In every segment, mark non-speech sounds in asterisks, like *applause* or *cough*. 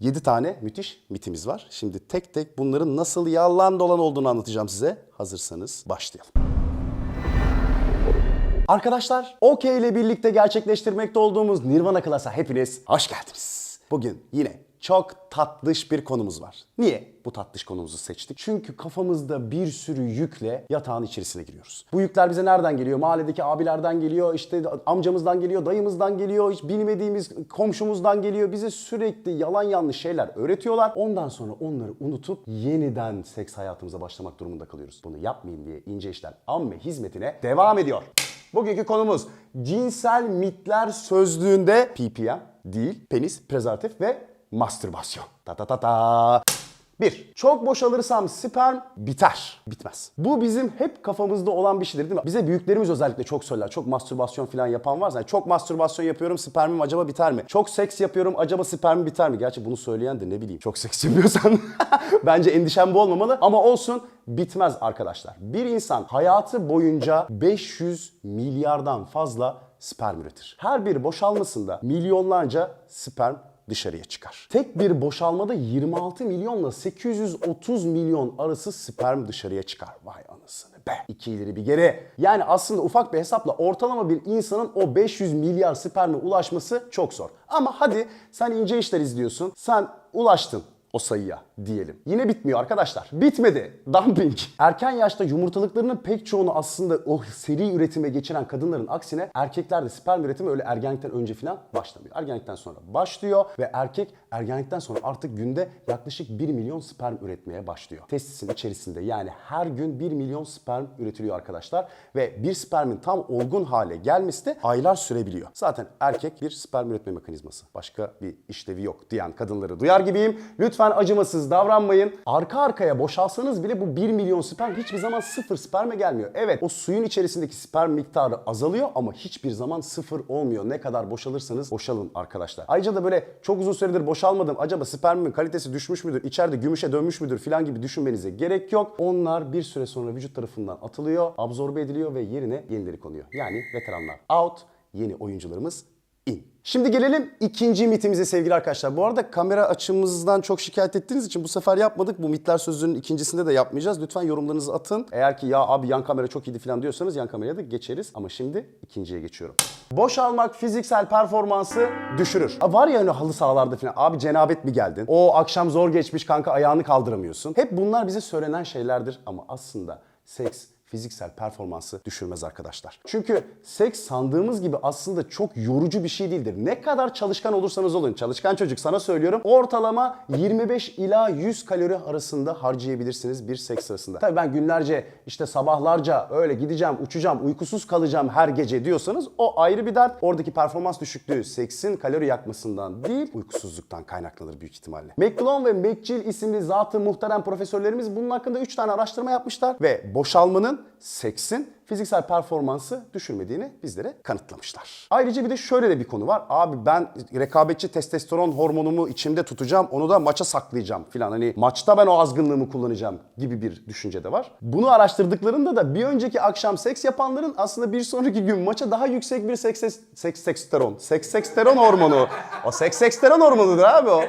7 tane müthiş mitimiz var. Şimdi tek tek bunların nasıl yalan dolan olduğunu anlatacağım size. Hazırsanız başlayalım. Arkadaşlar, OK ile birlikte gerçekleştirmekte olduğumuz Nirvana Class'a hepiniz hoş geldiniz. Bugün yine çok tatlış bir konumuz var. Niye bu tatlış konumuzu seçtik? Çünkü kafamızda bir sürü yükle yatağın içerisine giriyoruz. Bu yükler bize nereden geliyor? Mahalledeki abilerden geliyor, işte amcamızdan geliyor, dayımızdan geliyor, hiç bilmediğimiz komşumuzdan geliyor. Bize sürekli yalan yanlış şeyler öğretiyorlar. Ondan sonra onları unutup yeniden seks hayatımıza başlamak durumunda kalıyoruz. Bunu yapmayayım diye ince işler amme hizmetine devam ediyor. Bugünkü konumuz cinsel mitler sözlüğünde PPM değil, penis, prezervatif ve mastürbasyon. Ta ta ta ta. 1. Çok boşalırsam sperm biter. Bitmez. Bu bizim hep kafamızda olan bir şeydir değil mi? Bize büyüklerimiz özellikle çok söyler. Çok mastürbasyon falan yapan varsa. Yani çok mastürbasyon yapıyorum spermim acaba biter mi? Çok seks yapıyorum acaba spermim biter mi? Gerçi bunu söyleyen de ne bileyim. Çok seks yapıyorsan *laughs* bence endişem bu olmamalı. Ama olsun bitmez arkadaşlar. Bir insan hayatı boyunca 500 milyardan fazla sperm üretir. Her bir boşalmasında milyonlarca sperm dışarıya çıkar. Tek bir boşalmada 26 milyonla 830 milyon arası sperm dışarıya çıkar. Vay anasını be. İki ileri bir geri. Yani aslında ufak bir hesapla ortalama bir insanın o 500 milyar sperme ulaşması çok zor. Ama hadi sen ince işler izliyorsun. Sen ulaştın o sayıya diyelim. Yine bitmiyor arkadaşlar. Bitmedi. Dumping. Erken yaşta yumurtalıklarının pek çoğunu aslında o seri üretime geçiren kadınların aksine erkeklerde sperm üretimi öyle ergenlikten önce falan başlamıyor. Ergenlikten sonra başlıyor ve erkek ergenlikten sonra artık günde yaklaşık 1 milyon sperm üretmeye başlıyor. Testisin içerisinde yani her gün 1 milyon sperm üretiliyor arkadaşlar ve bir spermin tam olgun hale gelmesi de aylar sürebiliyor. Zaten erkek bir sperm üretme mekanizması. Başka bir işlevi yok diyen kadınları duyar gibiyim. Lütfen acımasız davranmayın. Arka arkaya boşalsanız bile bu 1 milyon sperm hiçbir zaman sıfır sperme gelmiyor. Evet o suyun içerisindeki sperm miktarı azalıyor ama hiçbir zaman sıfır olmuyor. Ne kadar boşalırsanız boşalın arkadaşlar. Ayrıca da böyle çok uzun süredir boşalmadım. Acaba spermimin kalitesi düşmüş müdür? İçeride gümüşe dönmüş müdür? Filan gibi düşünmenize gerek yok. Onlar bir süre sonra vücut tarafından atılıyor, absorbe ediliyor ve yerine yenileri konuyor. Yani veteranlar out, yeni oyuncularımız in. Şimdi gelelim ikinci mitimize sevgili arkadaşlar. Bu arada kamera açımızdan çok şikayet ettiğiniz için bu sefer yapmadık. Bu mitler sözlüğünün ikincisinde de yapmayacağız. Lütfen yorumlarınızı atın. Eğer ki ya abi yan kamera çok iyiydi falan diyorsanız yan kameraya da geçeriz. Ama şimdi ikinciye geçiyorum. Boş almak fiziksel performansı düşürür. Ha, var ya hani halı sahalarda falan. Abi cenabet mi geldin? O akşam zor geçmiş kanka ayağını kaldıramıyorsun. Hep bunlar bize söylenen şeylerdir ama aslında seks fiziksel performansı düşürmez arkadaşlar. Çünkü seks sandığımız gibi aslında çok yorucu bir şey değildir. Ne kadar çalışkan olursanız olun, çalışkan çocuk sana söylüyorum. Ortalama 25 ila 100 kalori arasında harcayabilirsiniz bir seks sırasında. Tabii ben günlerce işte sabahlarca öyle gideceğim, uçacağım, uykusuz kalacağım her gece diyorsanız o ayrı bir dert. Oradaki performans düşüklüğü seksin kalori yakmasından değil, uykusuzluktan kaynaklanır büyük ihtimalle. McClone ve McGill isimli zatı muhterem profesörlerimiz bunun hakkında 3 tane araştırma yapmışlar ve boşalmanın seksin fiziksel performansı düşürmediğini bizlere kanıtlamışlar. Ayrıca bir de şöyle de bir konu var. Abi ben rekabetçi testosteron hormonumu içimde tutacağım, onu da maça saklayacağım filan. Hani maçta ben o azgınlığımı kullanacağım gibi bir düşünce de var. Bunu araştırdıklarında da bir önceki akşam seks yapanların aslında bir sonraki gün maça daha yüksek bir seks seks seksteron, seks seksteron hormonu. O seks seksteron hormonudur abi o.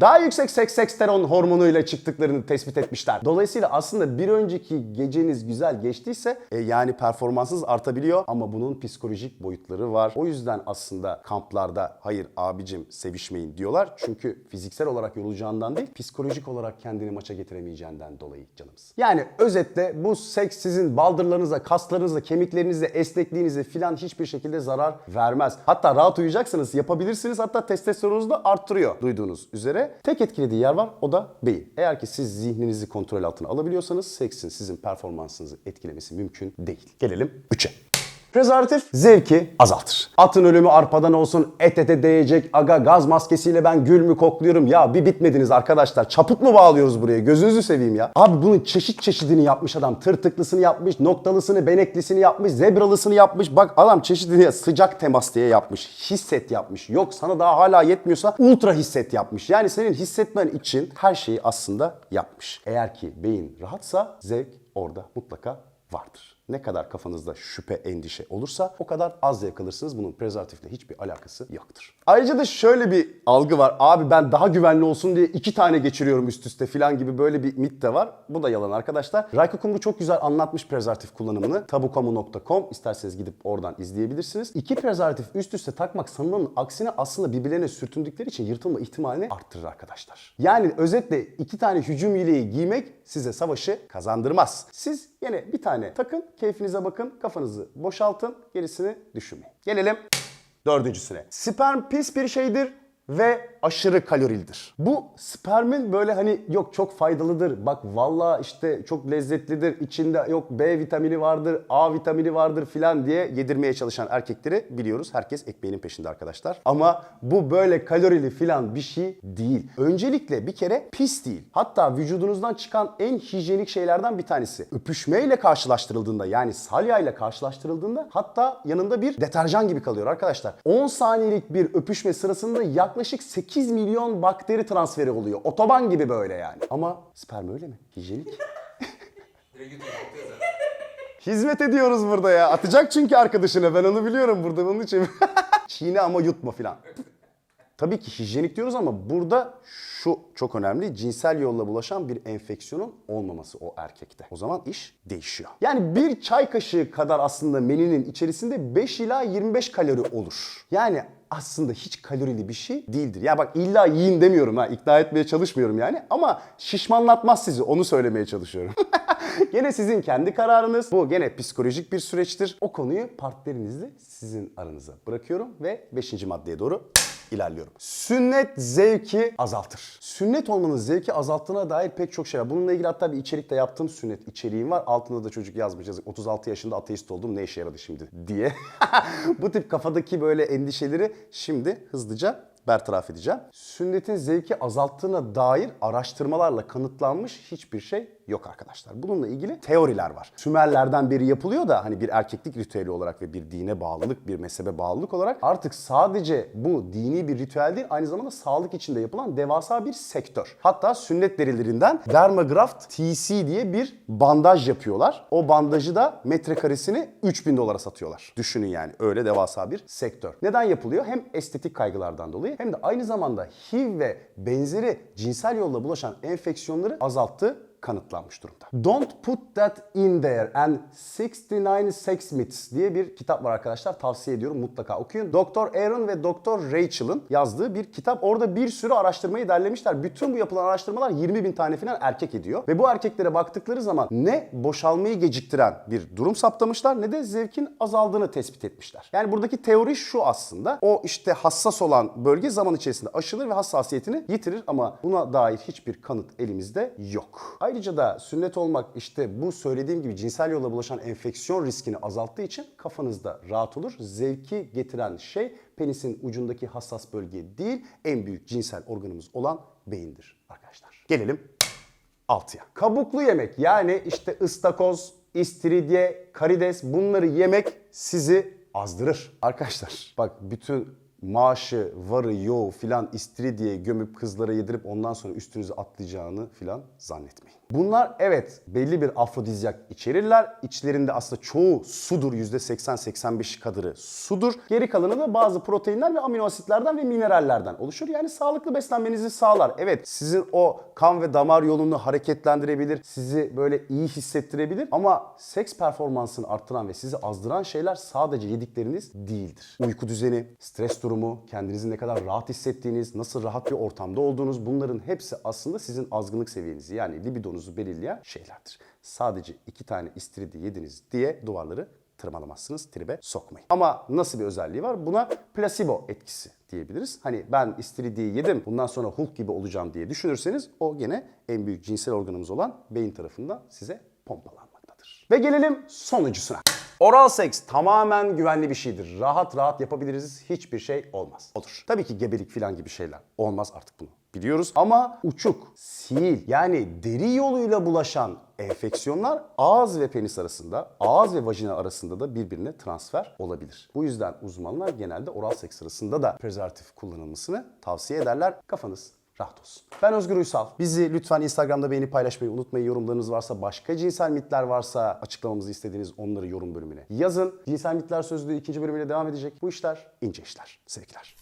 Daha yüksek seks seksteron hormonuyla çıktıklarını tespit etmişler. Dolayısıyla aslında bir önceki geceniz güzel geçtiyse e, yani performansınız artabiliyor ama bunun psikolojik boyutları var. O yüzden aslında kamplarda hayır abicim sevişmeyin diyorlar. Çünkü fiziksel olarak yorulacağından değil psikolojik olarak kendini maça getiremeyeceğinden dolayı canımız. Yani özetle bu seks sizin baldırlarınıza, kaslarınıza, kemiklerinize, esnekliğinize filan hiçbir şekilde zarar vermez. Hatta rahat uyuyacaksınız, yapabilirsiniz. Hatta testosteronunuzu da arttırıyor duyduğunuz üzere. Tek etkilediği yer var o da beyin. Eğer ki siz zihninizi kontrol altına alabiliyorsanız seksin sizin performansınızı etkilemesi mümkün değil. Gelelim 3'e. Prezervatif zevki azaltır. Atın ölümü arpadan olsun, et ete değecek aga gaz maskesiyle ben gül mü kokluyorum ya bir bitmediniz arkadaşlar. Çaput mu bağlıyoruz buraya gözünüzü seveyim ya. Abi bunun çeşit çeşidini yapmış adam. Tırtıklısını yapmış, noktalısını, beneklisini yapmış, zebralısını yapmış. Bak adam çeşidini sıcak temas diye yapmış. Hisset yapmış. Yok sana daha hala yetmiyorsa ultra hisset yapmış. Yani senin hissetmen için her şeyi aslında yapmış. Eğer ki beyin rahatsa zevk orada mutlaka vardır. Ne kadar kafanızda şüphe, endişe olursa o kadar az zevk alırsınız. Bunun prezervatifle hiçbir alakası yoktur. Ayrıca da şöyle bir algı var. Abi ben daha güvenli olsun diye iki tane geçiriyorum üst üste falan gibi böyle bir mit de var. Bu da yalan arkadaşlar. Rayko Kumru çok güzel anlatmış prezervatif kullanımını. tabukamu.com isterseniz gidip oradan izleyebilirsiniz. İki prezervatif üst üste takmak sanılanın aksine aslında birbirlerine sürtündükleri için yırtılma ihtimalini arttırır arkadaşlar. Yani özetle iki tane hücum yeleği giymek size savaşı kazandırmaz. Siz yine bir tane takın, keyfinize bakın, kafanızı boşaltın, gerisini düşünmeyin. Gelelim dördüncüsüne. Sperm pis bir şeydir ve aşırı kalorilidir. Bu spermin böyle hani yok çok faydalıdır. Bak valla işte çok lezzetlidir. İçinde yok B vitamini vardır, A vitamini vardır filan diye yedirmeye çalışan erkekleri biliyoruz. Herkes ekmeğinin peşinde arkadaşlar. Ama bu böyle kalorili filan bir şey değil. Öncelikle bir kere pis değil. Hatta vücudunuzdan çıkan en hijyenik şeylerden bir tanesi. Öpüşmeyle karşılaştırıldığında yani salya ile karşılaştırıldığında hatta yanında bir deterjan gibi kalıyor arkadaşlar. 10 saniyelik bir öpüşme sırasında yaklaşık 8 milyon bakteri transferi oluyor. Otoban gibi böyle yani. Ama sperm öyle mi? Hijyenik. *laughs* Hizmet ediyoruz burada ya. Atacak çünkü arkadaşına. Ben onu biliyorum burada. Onun için. *laughs* Çiğne ama yutma filan. Tabii ki hijyenik diyoruz ama burada şu çok önemli. Cinsel yolla bulaşan bir enfeksiyonun olmaması o erkekte. O zaman iş değişiyor. Yani bir çay kaşığı kadar aslında menünün içerisinde 5 ila 25 kalori olur. Yani aslında hiç kalorili bir şey değildir. Ya bak illa yiyin demiyorum ha. ikna etmeye çalışmıyorum yani. Ama şişmanlatmaz sizi. Onu söylemeye çalışıyorum. *laughs* gene sizin kendi kararınız. Bu gene psikolojik bir süreçtir. O konuyu partnerinizle sizin aranıza bırakıyorum ve 5. maddeye doğru ilerliyorum. Sünnet zevki azaltır. Sünnet olmanın zevki azalttığına dair pek çok şey var. Bununla ilgili hatta bir içerik de yaptığım sünnet içeriğim var. Altında da çocuk yazmış yazık 36 yaşında ateist oldum ne işe yaradı şimdi diye. *laughs* Bu tip kafadaki böyle endişeleri şimdi hızlıca bertaraf edeceğim. Sünnetin zevki azalttığına dair araştırmalarla kanıtlanmış hiçbir şey yok arkadaşlar. Bununla ilgili teoriler var. Sümerlerden beri yapılıyor da hani bir erkeklik ritüeli olarak ve bir dine bağlılık, bir mezhebe bağlılık olarak artık sadece bu dini bir ritüel değil aynı zamanda sağlık içinde yapılan devasa bir sektör. Hatta sünnet derilerinden Dermagraft TC diye bir bandaj yapıyorlar. O bandajı da metrekaresini 3000 dolara satıyorlar. Düşünün yani öyle devasa bir sektör. Neden yapılıyor? Hem estetik kaygılardan dolayı hem de aynı zamanda HIV ve benzeri cinsel yolla bulaşan enfeksiyonları azalttığı kanıtlanmış durumda. Don't put that in there and 69 sex myths diye bir kitap var arkadaşlar. Tavsiye ediyorum mutlaka okuyun. Dr. Aaron ve Dr. Rachel'ın yazdığı bir kitap. Orada bir sürü araştırmayı derlemişler. Bütün bu yapılan araştırmalar 20 bin tane falan erkek ediyor. Ve bu erkeklere baktıkları zaman ne boşalmayı geciktiren bir durum saptamışlar ne de zevkin azaldığını tespit etmişler. Yani buradaki teori şu aslında. O işte hassas olan bölge zaman içerisinde aşılır ve hassasiyetini yitirir ama buna dair hiçbir kanıt elimizde yok. Ayrıca da sünnet olmak işte bu söylediğim gibi cinsel yolla bulaşan enfeksiyon riskini azalttığı için kafanızda rahat olur. Zevki getiren şey penisin ucundaki hassas bölge değil, en büyük cinsel organımız olan beyindir arkadaşlar. Gelelim 6'ya. Kabuklu yemek yani işte ıstakoz, istiridye, karides bunları yemek sizi azdırır. Arkadaşlar bak bütün maaşı, varı, yoğu filan istiridye gömüp kızlara yedirip ondan sonra üstünüze atlayacağını filan zannetmeyin. Bunlar evet belli bir afrodizyak içerirler. İçlerinde aslında çoğu sudur. %80-85 kadarı sudur. Geri kalanı da bazı proteinler ve amino asitlerden ve minerallerden oluşur. Yani sağlıklı beslenmenizi sağlar. Evet sizin o kan ve damar yolunu hareketlendirebilir. Sizi böyle iyi hissettirebilir. Ama seks performansını arttıran ve sizi azdıran şeyler sadece yedikleriniz değildir. Uyku düzeni, stres durumu, kendinizi ne kadar rahat hissettiğiniz, nasıl rahat bir ortamda olduğunuz bunların hepsi aslında sizin azgınlık seviyenizi yani libidonuzu belirleyen şeylerdir. Sadece iki tane istiridye yediniz diye duvarları tırmalamazsınız, tribe sokmayın. Ama nasıl bir özelliği var? Buna placebo etkisi diyebiliriz. Hani ben istiridyeyi yedim, bundan sonra Hulk gibi olacağım diye düşünürseniz o gene en büyük cinsel organımız olan beyin tarafından size pompalanmaktadır. Ve gelelim sonuncusuna. Oral seks tamamen güvenli bir şeydir. Rahat rahat yapabiliriz. Hiçbir şey olmaz. Olur. Tabii ki gebelik falan gibi şeyler olmaz artık bunu biliyoruz. Ama uçuk, sil yani deri yoluyla bulaşan enfeksiyonlar ağız ve penis arasında, ağız ve vajina arasında da birbirine transfer olabilir. Bu yüzden uzmanlar genelde oral seks sırasında da prezervatif kullanılmasını tavsiye ederler. Kafanız rahat olsun. Ben Özgür Uysal. Bizi lütfen Instagram'da beğenip paylaşmayı unutmayın. Yorumlarınız varsa, başka cinsel mitler varsa açıklamamızı istediğiniz onları yorum bölümüne yazın. Cinsel mitler sözlüğü ikinci bölümüyle devam edecek. Bu işler ince işler. Sevgiler.